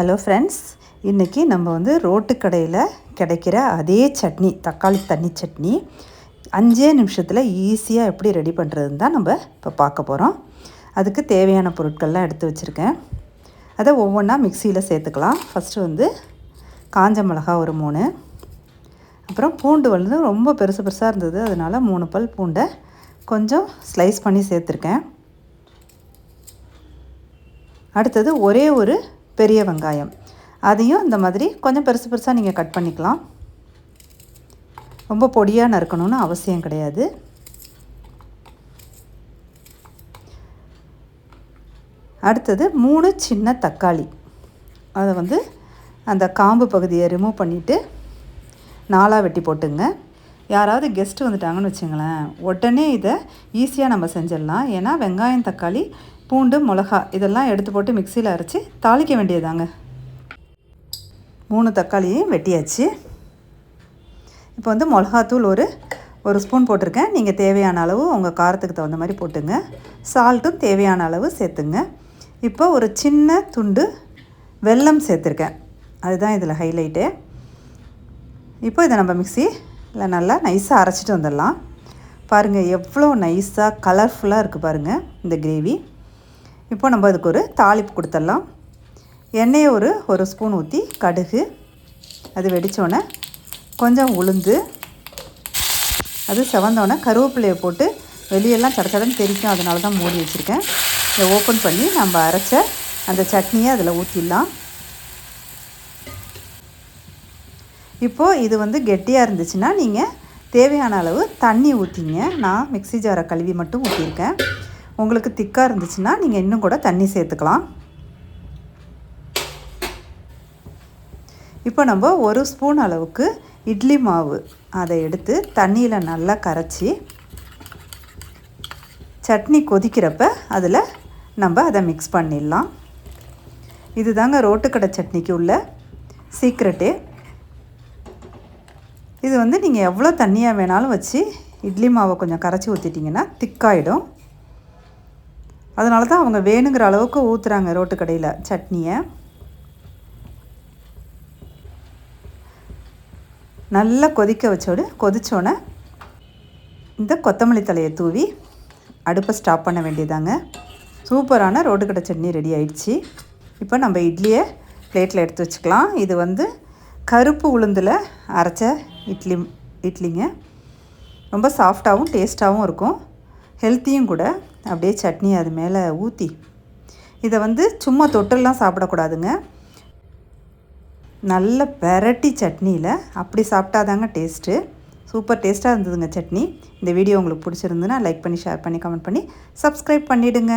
Hello friends இன்றைக்கி நம்ம வந்து ரோட்டு கடையில் கிடைக்கிற அதே சட்னி தக்காளி தண்ணி சட்னி அஞ்சே நிமிஷத்தில் ஈஸியாக எப்படி ரெடி பண்ணுறதுன்னு தான் நம்ம இப்போ பார்க்க போகிறோம் அதுக்கு தேவையான பொருட்கள்லாம் எடுத்து வச்சுருக்கேன். அதை ஒவ்வொன்றா மிக்சியில் சேர்த்துக்கலாம். ஃபஸ்ட்டு வந்து காஞ்ச மிளகா ஒரு மூணு. அப்புறம் பூண்டு வந்து ரொம்ப பெருசு பெருசாக இருந்தது. அதனால் மூணு பல் பூண்டை கொஞ்சம் ஸ்லைஸ் பண்ணி சேர்த்துருக்கேன். அடுத்தது ஒரே ஒரு பெரிய வெங்காயம். அதையும் இந்த மாதிரி கொஞ்சம் பெருசு பெருசாக நீங்கள் கட் பண்ணிக்கலாம். ரொம்ப பொடியாக நறுக்கணும்னு அவசியம் கிடையாது. அடுத்தது மூணு சின்ன தக்காளி. அதை வந்து அந்த காம்பு பகுதியை ரிமூவ் பண்ணிவிட்டு நாலாக வெட்டி போட்டுங்க. யாராவது கெஸ்ட்டு வந்துட்டாங்கன்னு வச்சுங்களேன் உடனே இதை ஈஸியாக நம்ம செஞ்சிடலாம். ஏன்னா வெங்காயம் தக்காளி பூண்டு மிளகா இதெல்லாம் எடுத்து போட்டு மிக்சியில் அரைச்சி தாளிக்க வேண்டியதாங்க மூணு தக்காளியும் வெட்டியாச்சு. இப்போ வந்து மிளகாத்தூள் ஒரு ஒரு ஸ்பூன் போட்டிருக்கேன். நீங்கள் தேவையான அளவு உங்கள் காரத்துக்கு தகுந்த மாதிரி போட்டுங்க. சால்ட்டும் தேவையான அளவு சேர்த்துங்க. இப்போ ஒரு சின்ன துண்டு வெல்லம் சேர்த்துருக்கேன். அதுதான் இதில் ஹைலைட்டு இப்போ இதை நம்ம மிக்சியில் இல்லை நல்லா நைஸாக அரைச்சிட்டு வந்துடலாம். பாருங்கள் எவ்வளோ நைஸாக கலர்ஃபுல்லாக இருக்குது பாருங்கள் இந்த கிரேவி இப்போ நம்ம அதுக்கு ஒரு தாளிப்பு கொடுத்துடலாம். எண்ணெயை ஒரு ஒரு ஸ்பூன் ஊற்றி கடுகு அது வெடித்தோடனே கொஞ்சம் உளுந்து அது செவந்தோடனே கருவேப்பிலையை போட்டு வெளியெல்லாம் சடச்சடன்னு தெரிக்கும் அதனால தான் மூடி வச்சுருக்கேன். இதை ஓப்பன் பண்ணி நம்ம அரைச்ச அந்த சட்னியை அதில் ஊற்றிடலாம் இப்போது இது வந்து கெட்டியாக இருந்துச்சுன்னா நீங்கள் தேவையான அளவு தண்ணி ஊற்றிங்க நான் மிக்சி ஜாரை கழுவி மட்டும் ஊற்றிருக்கேன் உங்களுக்கு திக்காக இருந்துச்சுன்னா நீங்கள் இன்னும் கூட தண்ணி சேர்த்துக்கலாம். இப்போ நம்ம ஒரு ஸ்பூன் அளவுக்கு இட்லி மாவு அதை எடுத்து தண்ணியில் நல்லா கரைச்சி சட்னி கொதிக்கிறப்ப அதில் நம்ம அதை மிக்ஸ் பண்ணிடலாம். இது தாங்க ரோட்டுக்கடை சட்னிக்கு உள்ள சீக்ரெட்டே இது வந்து நீங்கள் எவ்வளோ தண்ணியாக வேணாலும் வச்சு இட்லி மாவை கொஞ்சம் கரைச்சி ஊற்றிட்டிங்கன்னா திக்காயிடும். அதனால தான் அவங்க வேணுங்கிற அளவுக்கு ஊற்றுறாங்க ரோட்டு கடையில் சட்னியை. நல்லா கொதிக்க வச்சோடு கொதித்தோடனே இந்த கொத்தமல்லி தலையை தூவி அடுப்பை ஸ்டாப் பண்ண வேண்டியதாங்க. சூப்பரான ரோட்டு கடை சட்னி ரெடி ஆயிடுச்சு. இப்போ நம்ம இட்லியை பிளேட்டில் எடுத்து வச்சுக்கலாம். இது வந்து கருப்பு உளுந்தில் அரைச்ச இட்லி இட்லிங்க. ரொம்ப சாஃப்டாகவும் டேஸ்ட்டாகவும் இருக்கும். ஹெல்த்தியும் கூட அப்படியே சட்னி அது மேலே ஊற்றி இதை வந்து சும்மா தொட்டெல்லாம் சாப்பிடக்கூடாதுங்க. நல்ல பெரட்டி சட்னியில் அப்படி சாப்பிட்டாதாங்க டேஸ்ட்டு சூப்பர் டேஸ்ட்டாக இருந்ததுங்க சட்னி. இந்த வீடியோ உங்களுக்கு பிடிச்சிருந்துன்னா லைக் பண்ணி ஷேர் பண்ணி கமெண்ட் பண்ணி சப்ஸ்கிரைப் பண்ணிவிடுங்க